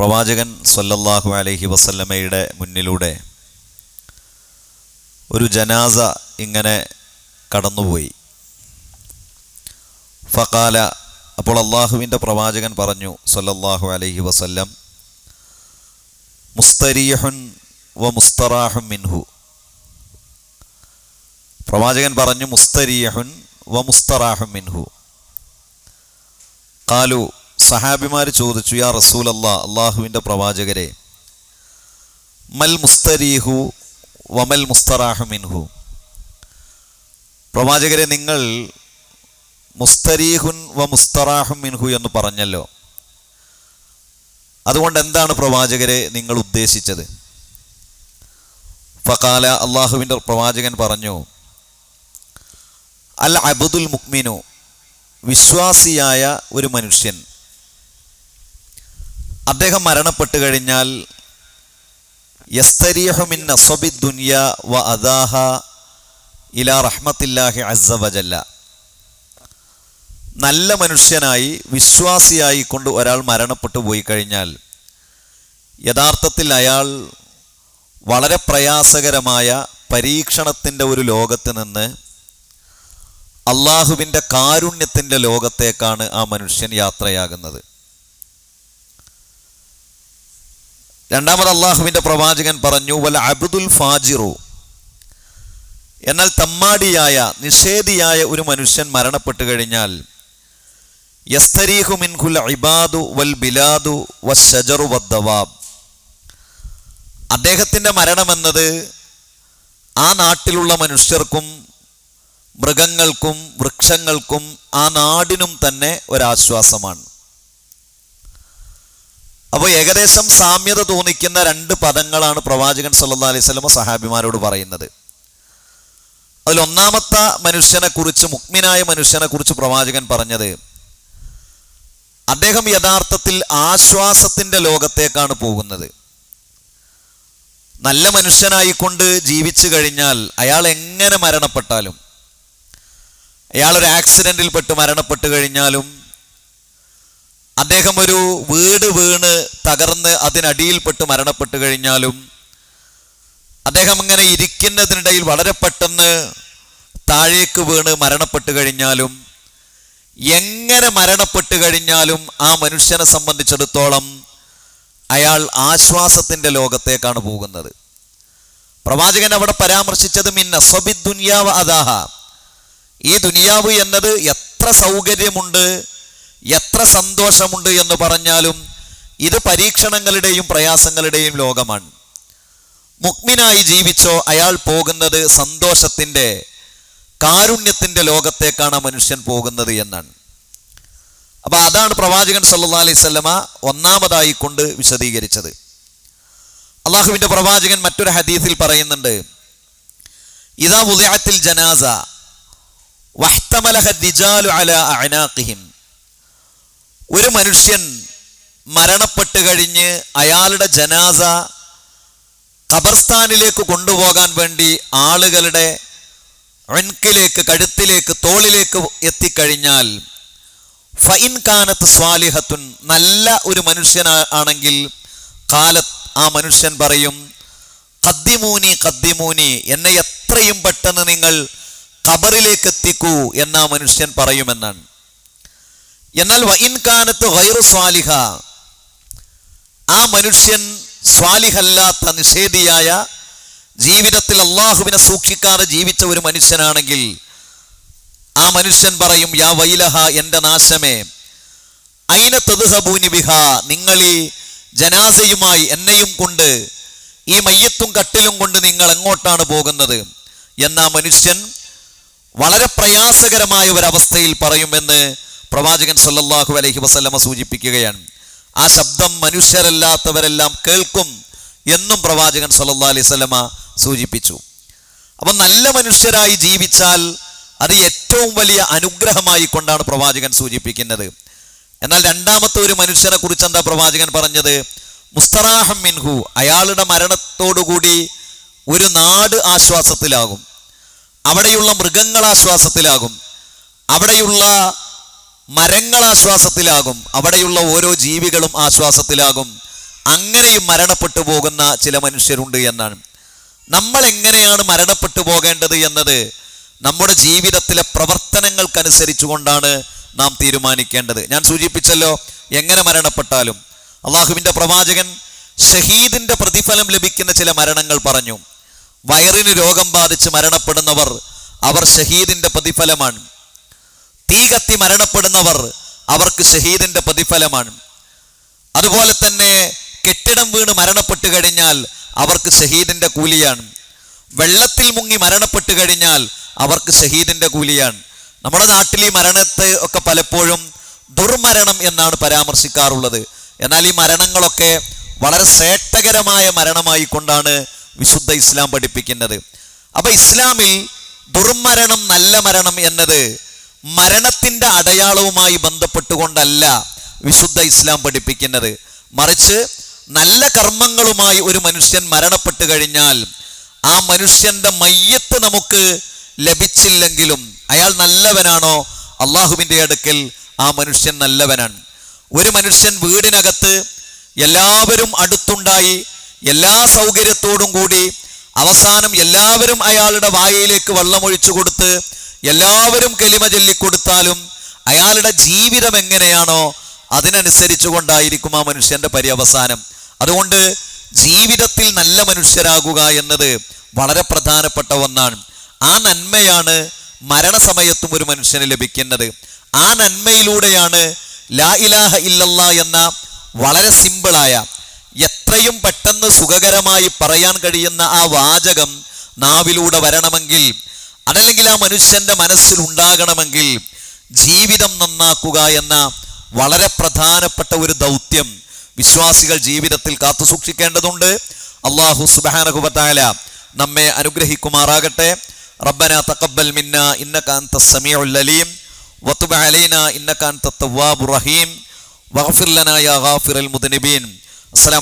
പ്രവാചകൻ സല്ലല്ലാഹു അലൈഹി വസല്ലമയുടെ മുന്നിലൂടെ ഒരു ജനാസ ഇങ്ങനെ കടന്നുപോയി. ഫക്കാല അപ്പോൾ അള്ളാഹുവിന്റെ പ്രവാചകൻ പറഞ്ഞു സല്ലല്ലാഹു അലൈഹി വസല്ലം മുസ്തരീഹുൻ വ മുസ്തറാഹു മിൻഹു. പ്രവാചകൻ പറഞ്ഞു മുസ്തരീഹുൻ വ മുസ്തറാഹു മിൻഹു. കാലു സഹാബിമാർ ചോദിച്ചു യാ റസൂലല്ല അള്ളാഹുവിന്റെ പ്രവാചകരെ മൽ മുസ്തരീഹു വമൽ മുസ്തറാഹു മിൻഹു. പ്രവാചകരെ നിങ്ങൾ മുസ്തരീഹുൻ വ മുസ്തറാഹു മിൻഹു എന്ന് പറഞ്ഞല്ലോ. അതുകൊണ്ട് എന്താണ് പ്രവാചകരെ നിങ്ങൾ ഉദ്ദേശിച്ചത്? ഫക്കാല അള്ളാഹുവിന്റെ പ്രവാചകൻ പറഞ്ഞു അൽ അബുദുൽ മുക്മിനു വിശ്വാസിയായ ഒരു മനുഷ്യൻ അദ്ദേഹം മരണപ്പെട്ടു കഴിഞ്ഞാൽ യസ്തരീഹുമിൻ അസബി ദുനിയ വ അദാഹ ഇല റഹ്മത്തില്ലാഹി അസവജല്ല വജല്ല. നല്ല മനുഷ്യനായി വിശ്വാസിയായി കൊണ്ട് ഒരാൾ മരണപ്പെട്ടു പോയി കഴിഞ്ഞാൽ യഥാർത്ഥത്തിൽ അയാൾ വളരെ പ്രയാസകരമായ പരീക്ഷണത്തിന്റെ ഒരു ലോകത്ത് നിന്ന് അള്ളാഹുവിന്റെ കാരുണ്യത്തിന്റെ ലോകത്തേക്കാണ് ആ മനുഷ്യൻ യാത്രയാകുന്നത്. രണ്ടാമത് അള്ളാഹുവിന്റെ പ്രവാചകൻ പറഞ്ഞു വല അബ്ദുൽ ഫാജിറു. എന്നാൽ തമ്മാടിയായ നിഷേധിയായ ഒരു മനുഷ്യൻ മരണപ്പെട്ടു കഴിഞ്ഞാൽ യസ്തരീഹു മിൻഖുൽ ഇബാദു വൽ ബിലാദു വഷജറു വദ്ദവാബ് അദ്ദേഹത്തിന്റെ മരണമെന്നത് ആ നാട്ടിലുള്ള മനുഷ്യർക്കും മൃഗങ്ങൾക്കും വൃക്ഷങ്ങൾക്കും ആ നാടിനും തന്നെ ഒരാശ്വാസമാണ്. അപ്പോൾ ഏകദേശം സാമ്യത തോന്നിക്കുന്ന രണ്ട് പദങ്ങളാണ് പ്രവാചകൻ സല്ലാ അലൈഹി സ്വലമ സഹാബിമാരോട് പറയുന്നത്. അതിലൊന്നാമത്തെ മനുഷ്യനെ കുറിച്ച് മുക്മിനായ മനുഷ്യനെ കുറിച്ച് പ്രവാചകൻ പറഞ്ഞത് അദ്ദേഹം യഥാർത്ഥത്തിൽ ആശ്വാസത്തിന്റെ ലോകത്തേക്കാണ് പോകുന്നത്. നല്ല മനുഷ്യനായിക്കൊണ്ട് ജീവിച്ചു കഴിഞ്ഞാൽ അയാൾ എങ്ങനെ മരണപ്പെട്ടാലും അയാൾ ഒരു ആക്സിഡന്റിൽ പെട്ട് മരണപ്പെട്ടു കഴിഞ്ഞാലും അദ്ദേഹം ഒരു വീട് വീണ് തകർന്ന് അതിനടിയിൽപ്പെട്ട് മരണപ്പെട്ടു കഴിഞ്ഞാലും അദ്ദേഹം ഇങ്ങനെ ഇരിക്കുന്നതിനിടയിൽ വളരെ പെട്ടെന്ന് താഴേക്ക് വീണ് മരണപ്പെട്ടു കഴിഞ്ഞാലും എങ്ങനെ മരണപ്പെട്ടു കഴിഞ്ഞാലും ആ മനുഷ്യനെ സംബന്ധിച്ചിടത്തോളം അയാൾ ആശ്വാസത്തിന്റെ ലോകത്തേക്കാണ് പോകുന്നത്. പ്രവാചകൻ അവിടെ പരാമർശിച്ചത് മിന്ന അസബി ദുനിയാവ് അതാഹ ഈ ദുനിയാവ് എന്നത് എത്ര സൗകര്യമുണ്ട് എത്ര സന്തോഷമുണ്ട് എന്ന് പറഞ്ഞാലും ഇത് പരീക്ഷണങ്ങളുടെയും പ്രയാസങ്ങളുടെയും ലോകമാണ്. മുക്മിനായി ജീവിച്ചോ അയാൾ പോകുന്നത് സന്തോഷത്തിന്റെ കാരുണ്യത്തിന്റെ ലോകത്തേക്കാണ് മനുഷ്യൻ പോകുന്നത് എന്നാണ്. അപ്പോൾ അതാണ് പ്രവാചകൻ സല്ലാ അലൈഹി സ്വല്ലമ ഒന്നാമതായി കൊണ്ട് വിശദീകരിച്ചത്. അള്ളാഹുവിന്റെ പ്രവാചകൻ മറ്റൊരു ഹദീസിൽ പറയുന്നുണ്ട് ഇതാ ഉദയത്തിൽ ജനാസ വഹ്തമലഹ ദിജാലു അല അഅനാഖിഹിം. ഒരു മനുഷ്യൻ മരണപ്പെട്ട് കഴിഞ്ഞ് അയാളുടെ ജനാസ ഖബർസ്ഥാനിലേക്ക് കൊണ്ടുപോകാൻ വേണ്ടി ആളുകളുടെ ഒൻകിലേക്ക് കഴുത്തിലേക്ക് തോളിലേക്ക് എത്തിക്കഴിഞ്ഞാൽ ഫൈൻ കാനത്ത് സ്വാലിഹത്തുൻ നല്ല ഒരു മനുഷ്യൻ ആണെങ്കിൽ കാലത്ത് ആ മനുഷ്യൻ പറയും കദ്ദിമൂനി കദ്ദിമൂനി എന്നെ എത്രയും പെട്ടെന്ന് നിങ്ങൾ ഖബറിലേക്ക് എത്തിക്കൂ എന്ന് ആ മനുഷ്യൻ പറയുമെന്നാണ്. എന്നാൽ വൈൻ കാനത്ത് വൈറു സ്വാലിഹ. ആ മനുഷ്യൻ സ്വാലിഹല്ലാത്ത നിഷേധിയായ ജീവിതത്തിൽ അള്ളാഹുവിനെ സൂക്ഷിക്കാതെ ജീവിച്ച ഒരു മനുഷ്യനാണെങ്കിൽ ആ മനുഷ്യൻ പറയും യാ വൈലഹ എന്റെ നാശമേ. അയിന തദ്ഹബൂനി ബിഹ നിങ്ങൾ ഈ ജനാസയുമായി എന്നെയും കൊണ്ട് ഈ മയ്യത്തും കട്ടിലും കൊണ്ട് നിങ്ങൾ എങ്ങോട്ടാണ് പോകുന്നത്? എന്ന മനുഷ്യൻ വളരെ പ്രയാസകരമായ ഒരവസ്ഥയിൽ പറയുമെന്ന് പ്രവാചകൻ സല്ലല്ലാഹു അലൈഹി വസല്ലമ സൂചിപ്പിക്കുകയാണ് ആ ശബ്ദം മനുഷ്യരല്ലാത്തവരെല്ലാം കേൾക്കും എന്നും പ്രവാചകൻ സല്ലല്ലാ അലൈഹി സ്വലമ സൂചിപ്പിച്ചു. അപ്പം നല്ല മനുഷ്യരായി ജീവിച്ചാൽ അത് ഏറ്റവും വലിയ അനുഗ്രഹമായി കൊണ്ടാണ് പ്രവാചകൻ സൂചിപ്പിക്കുന്നത്. എന്നാൽ രണ്ടാമത്തെ ഒരു മനുഷ്യനെ കുറിച്ച് എന്താ പ്രവാചകൻ പറഞ്ഞത്? മുസ്തറാഹം മിൻഹു അയാളുടെ മരണത്തോടുകൂടി ഒരു നാട് ആശ്വാസത്തിലാകും. അവിടെയുള്ള മൃഗങ്ങൾ ആശ്വാസത്തിലാകും. അവിടെയുള്ള മരങ്ങൾ ആശ്വാസത്തിലാകും അവിടെയുള്ള ഓരോ ജീവികളും ആശ്വാസത്തിലാകും. അങ്ങനെയും മരണപ്പെട്ടു പോകുന്ന ചില മനുഷ്യരുണ്ട് എന്നാണ്. നമ്മൾ എങ്ങനെയാണ് മരണപ്പെട്ടു പോകേണ്ടത് എന്നത് നമ്മുടെ ജീവിതത്തിലെ പ്രവർത്തനങ്ങൾക്കനുസരിച്ചുകൊണ്ടാണ് നാം തീരുമാനിക്കേണ്ടത്. ഞാൻ സൂചിപ്പിച്ചല്ലോ എങ്ങനെ മരണപ്പെട്ടാലും. അള്ളാഹുവിന്റെ പ്രവാചകൻ ഷഹീദിന്റെ പ്രതിഫലം ലഭിക്കുന്ന ചില മരണങ്ങൾ പറഞ്ഞു. വയറിന് രോഗം ബാധിച്ച് മരണപ്പെടുന്നവർ അവർ ഷഹീദിന്റെ പ്രതിഫലമാണ്. തീ കത്തി മരണപ്പെടുന്നവർ അവർക്ക് ഷഹീദിന്റെ പ്രതിഫലമാണ്. അതുപോലെ തന്നെ കെട്ടിടം വീണ് മരണപ്പെട്ടു കഴിഞ്ഞാൽ അവർക്ക് ഷഹീദിന്റെ കൂലിയാണ്. വെള്ളത്തിൽ മുങ്ങി മരണപ്പെട്ടു കഴിഞ്ഞാൽ അവർക്ക് ഷഹീദിന്റെ കൂലിയാണ്. നമ്മുടെ നാട്ടിൽ ഈ മരണത്തെ ഒക്കെ പലപ്പോഴും ദുർമരണം എന്നാണ് പരാമർശിക്കാറുള്ളത്. എന്നാൽ ഈ മരണങ്ങളൊക്കെ വളരെ ശ്രേഷ്ഠകരമായ മരണമായി കൊണ്ടാണ് വിശുദ്ധ ഇസ്ലാം പഠിപ്പിക്കുന്നത്. അപ്പൊ ഇസ്ലാമിൽ ദുർമരണം നല്ല മരണം എന്നത് മരണത്തിന്റെ അടയാളവുമായി ബന്ധപ്പെട്ടുകൊണ്ടല്ല വിശുദ്ധ ഇസ്ലാം പഠിപ്പിക്കുന്നത്. മറിച്ച് നല്ല കർമ്മങ്ങളുമായി ഒരു മനുഷ്യൻ മരണപ്പെട്ടു കഴിഞ്ഞാൽ ആ മനുഷ്യന്റെ മയ്യത്ത് നമുക്ക് ലഭിച്ചില്ലെങ്കിലും അയാൾ നല്ലവനാണോ? അള്ളാഹുവിന്റെ അടുക്കൽ ആ മനുഷ്യൻ നല്ലവനാണ്. ഒരു മനുഷ്യൻ വീടിനകത്ത് എല്ലാവരും അടുത്തുണ്ടായി എല്ലാ സൗകര്യത്തോടും കൂടി അവസാനം എല്ലാവരും അയാളുടെ വായയിലേക്ക് വെള്ളമൊഴിച്ചു കൊടുത്ത് എല്ലാവരും കലിമ ചൊല്ലിക്കൊടുത്താലും അയാളുടെ ജീവിതം എങ്ങനെയാണോ അതിനനുസരിച്ചു കൊണ്ടായിരിക്കും ആ മനുഷ്യന്റെ പര്യവസാനം. അതുകൊണ്ട് ജീവിതത്തിൽ നല്ല മനുഷ്യരാകുക എന്നത് വളരെ പ്രധാനപ്പെട്ട ഒന്നാണ്. ആ നന്മയാണ് മരണസമയത്തും ഒരു മനുഷ്യന് ലഭിക്കുന്നത്. ആ നന്മയിലൂടെയാണ് ലാ ഇലാഹ ഇല്ലല്ല എന്ന വളരെ സിമ്പിളായ എത്രയും പെട്ടെന്ന് സുഖകരമായി പറയാൻ കഴിയുന്ന ആ വാചകം നാവിലൂടെ വരണമെങ്കിൽ അതല്ലെങ്കിൽ ആ മനുഷ്യന്റെ മനസ്സിൽ ഉണ്ടാകണമെങ്കിൽ ജീവിതം നന്നാക്കുക എന്ന വളരെ പ്രധാനപ്പെട്ട ഒരു ദൗത്യം വിശ്വാസികൾ ജീവിതത്തിൽ കാത്തു സൂക്ഷിക്കേണ്ടതുണ്ട്. അള്ളാഹു സുബാനഹുബത്തായ നമ്മെ അനുഗ്രഹിക്കുമാറാകട്ടെ. റബ്ബന തക്കബൽ മിന്ന ഇന്നക അൻത സമീഉൽ അലീം. വതുബ് അലൈന ഇന്നക അൻത തവ്വാബുർ റഹീം. വഗ്ഫിർ ലനാ യാ മുദ്നിബീൻ. അസ്സലാം